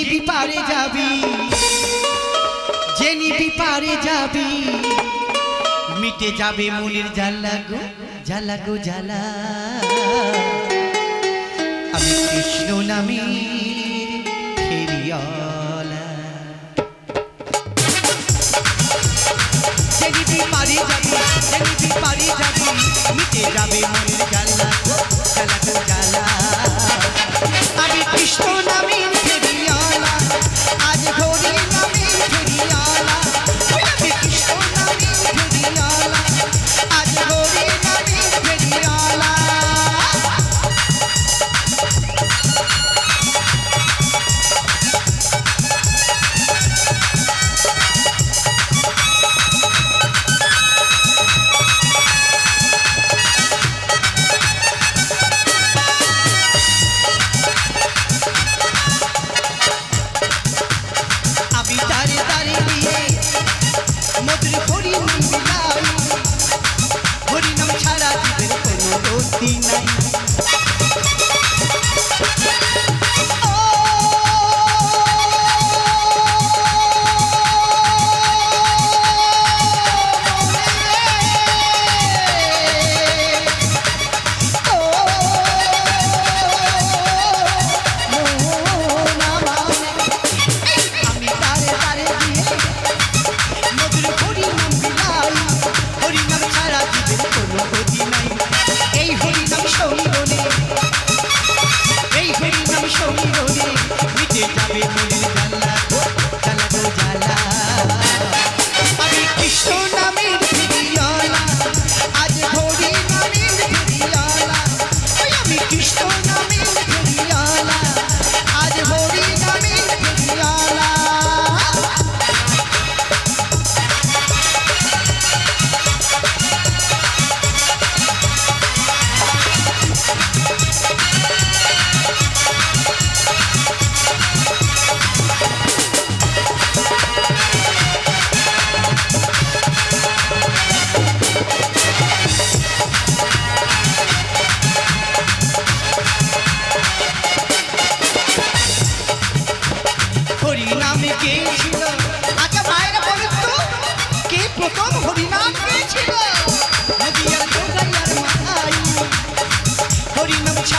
জেনিবি পারে যাবি। জেনিবি পারে যাবি। মিটে যাবে মনের জ্বালা গো জ্বালা গো জ্বালা। আমি কৃষ্ণ নামি পারি যাবি পারি যাবি।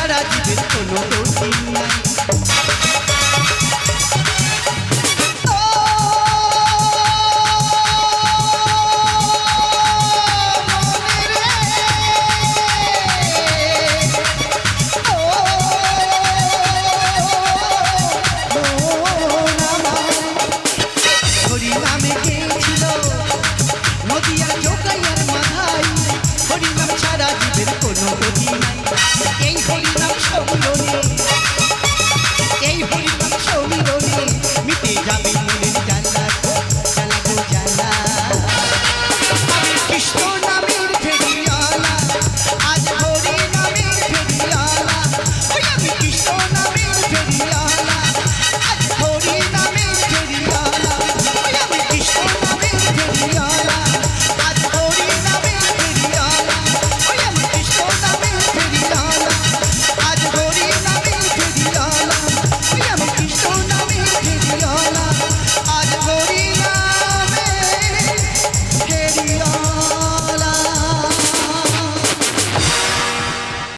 সারা জীবের কোনো গতি নাই এই হরি